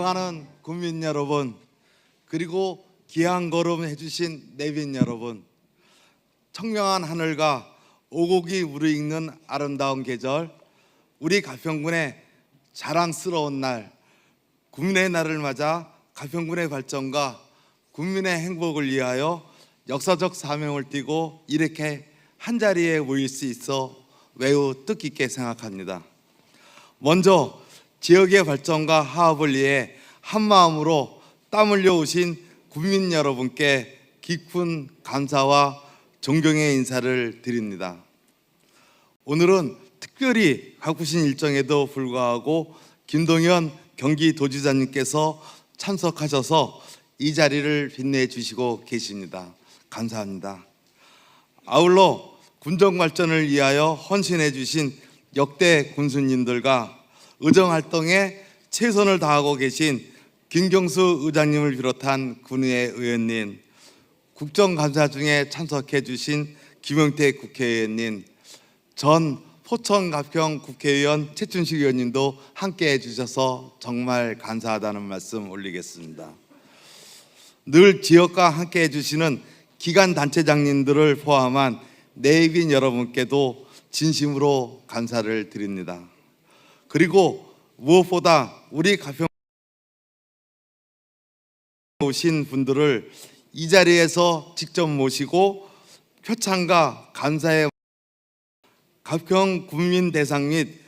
존경하는 국민 여러분, 그리고 귀한 걸음 해주신 내빈 여러분, 청명한 하늘과 오곡이 무르익는 아름다운 계절, 우리 가평군의 자랑스러운 날, 국민의 날을 맞아 가평군의 발전과 국민의 행복을 위하여 역사적 사명을 띠고 이렇게 한 자리에 모일 수 있어 매우 뜻깊게 생각합니다. 먼저 지역의 발전과 화합을 위해 한 마음으로 땀 흘려 오신 국민 여러분께 깊은 감사와 존경의 인사를 드립니다. 오늘은 특별히 바쁘신 일정에도 불구하고 김동현 경기도지사님께서 참석하셔서 이 자리를 빛내 주시고 계십니다. 감사합니다. 아울러 군정 발전을 위하여 헌신해 주신 역대 군수님들과 의정 활동에 최선을 다하고 계신 김경수 의장님을 비롯한 군의회 의원님, 국정감사 중에 참석해 주신 김영태 국회의원님, 전 포천 가평 국회의원 최춘식 의원님도 함께 해주셔서 정말 감사하다는 말씀 올리겠습니다. 늘 지역과 함께 해주시는 기관 단체장님들을 포함한 내빈 여러분께도 진심으로 감사를 드립니다. 그리고 무엇보다 우리 가평 오신 분들을 이 자리에서 직접 모시고 표창과 감사의 가평 국민 대상 및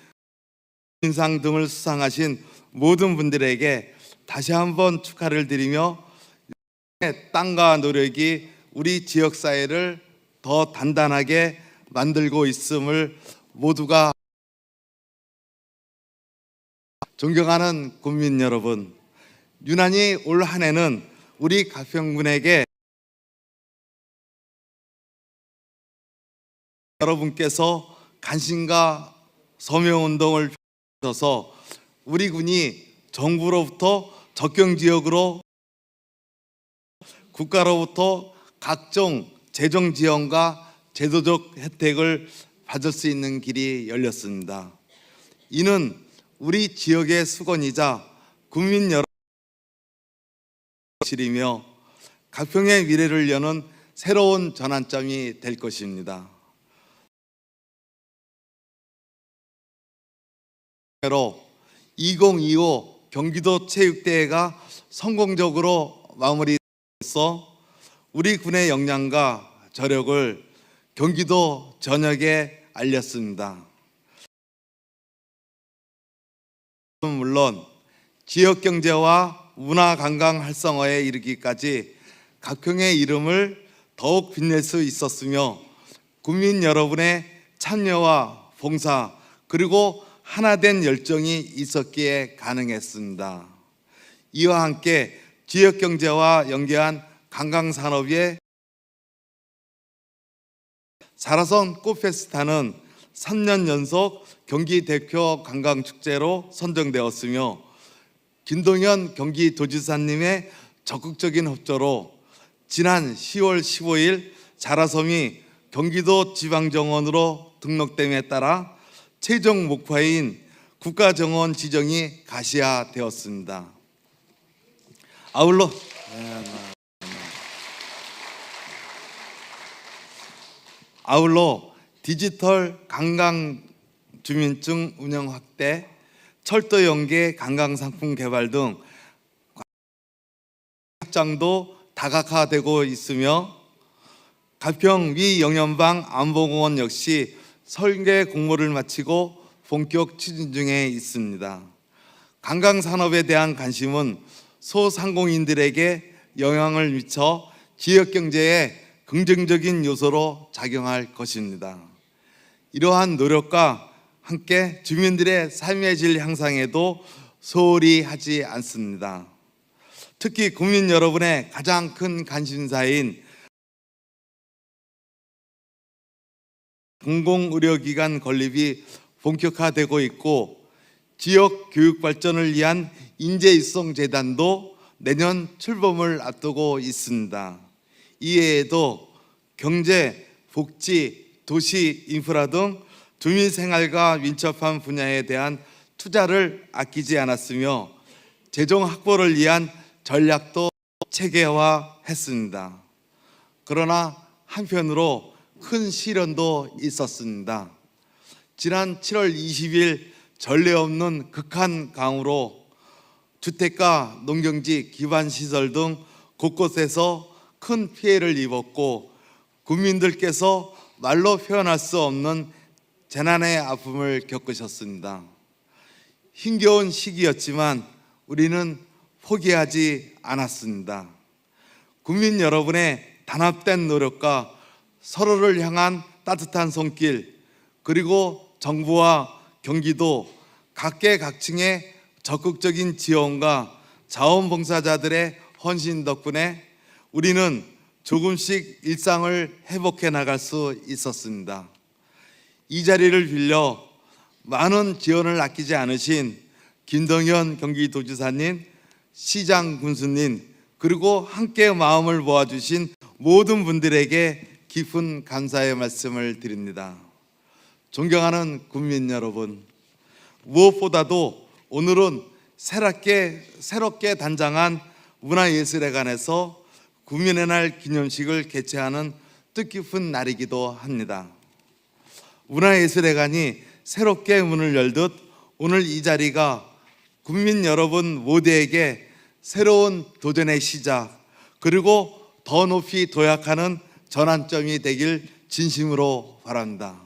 인상 등을 수상하신 모든 분들에게 다시 한번 축하를 드리며 땅과 노력이 우리 지역 사회를 더 단단하게 만들고 있음을 모두가 존경하는 국민 여러분, 유난히 올 한 해는 우리 가평군에게 여러분께서 관심과 서명 운동을 펴서 우리 군이 정부로부터 적경 지역으로 국가로부터 각종 재정 지원과 제도적 혜택을 받을 수 있는 길이 열렸습니다. 이는 우리 지역의 수건이자 국민 여러분 실이며 가평의 미래를 여는 새로운 전환점이 될 것입니다. 로 2025 경기도 체육대회가 성공적으로 마무리돼서 우리 군의 역량과 저력을 경기도 전역에 알렸습니다. 물론 지역 경제와 문화 관광 활성화에 이르기까지 각평의 이름을 더욱 빛낼 수 있었으며 국민 여러분의 참여와 봉사 그리고 하나된 열정이 있었기에 가능했습니다. 이와 함께 지역 경제와 연계한 관광 산업의 사라선 꽃페스타는 3년 연속 경기 대표 관광 축제로 선정되었으며 김동현 경기도지사님의 적극적인 협조로 지난 10월 15일 자라섬이 경기도 지방정원으로 등록됨에 따라 최종 목표인 국가정원 지정이 가시화되었습니다. 아울러 아울러 디지털 관광 주민증 운영 확대, 철도 연계 관광 상품 개발 등 확장도 다각화되고 있으며 가평 위 영연방 안보공원 역시 설계 공모를 마치고 본격 추진 중에 있습니다. 관광 산업에 대한 관심은 소상공인들에게 영향을 미쳐 지역 경제에 긍정적인 요소로 작용할 것입니다. 이러한 노력과 함께 주민들의 삶의 질 향상에도 소홀히 하지 않습니다. 특히 국민 여러분의 가장 큰 관심사인 공공의료기관 건립이 본격화되고 있고 지역 교육 발전을 위한 인재일성재단도 내년 출범을 앞두고 있습니다. 이외에도 경제, 복지, 도시 인프라 등 주민 생활과 민첩한 분야에 대한 투자를 아끼지 않았으며 재정 확보를 위한 전략도 체계화했습니다. 그러나 한편으로 큰 시련도 있었습니다. 지난 7월 20일 전례 없는 극한 강우로 주택가, 농경지, 기반 시설 등 곳곳에서 큰 피해를 입었고 국민들께서 말로 표현할 수 없는 재난의 아픔을 겪으셨습니다. 힘겨운 시기였지만 우리는 포기하지 않았습니다. 국민 여러분의 단합된 노력과 서로를 향한 따뜻한 손길 그리고 정부와 경기도 각계각층의 적극적인 지원과 자원봉사자들의 헌신 덕분에 우리는 조금씩 일상을 회복해 나갈 수 있었습니다. 이 자리를 빌려 많은 지원을 아끼지 않으신 김동현 경기도지사님, 시장 군수님, 그리고 함께 마음을 모아주신 모든 분들에게 깊은 감사의 말씀을 드립니다. 존경하는 국민 여러분, 무엇보다도 오늘은 새롭게, 새롭게 단장한 문화예술회관에서 국민의 날 기념식을 개최하는 뜻깊은 날이기도 합니다. 문화예술회관이 새롭게 문을 열듯 오늘 이 자리가 국민 여러분 모두에게 새로운 도전의 시작 그리고 더 높이 도약하는 전환점이 되길 진심으로 바랍니다.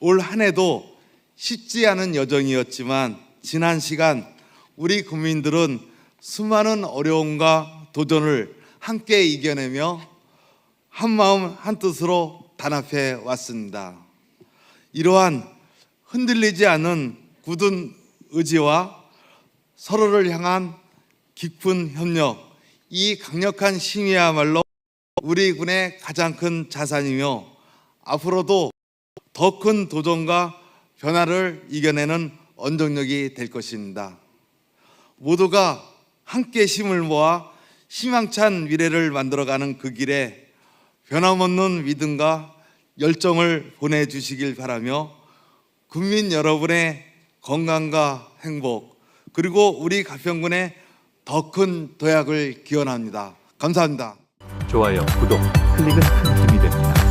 올 한 해도 쉽지 않은 여정이었지만 지난 시간 우리 국민들은 수많은 어려움과 도전을 함께 이겨내며 한 마음 한 뜻으로 단합해 왔습니다. 이러한 흔들리지 않은 굳은 의지와 서로를 향한 깊은 협력, 이 강력한 힘이야말로 우리 군의 가장 큰 자산이며 앞으로도 더 큰 도전과 변화를 이겨내는 원동력이 될 것입니다. 모두가 함께 힘을 모아 희망찬 미래를 만들어가는 그 길에 변함없는 믿음과 열정을 보내주시길 바라며 국민 여러분의 건강과 행복 그리고 우리 가평군의 더 큰 도약을 기원합니다. 감사합니다. 좋아요, 구독, 클릭은 큰 힘이 됩니다.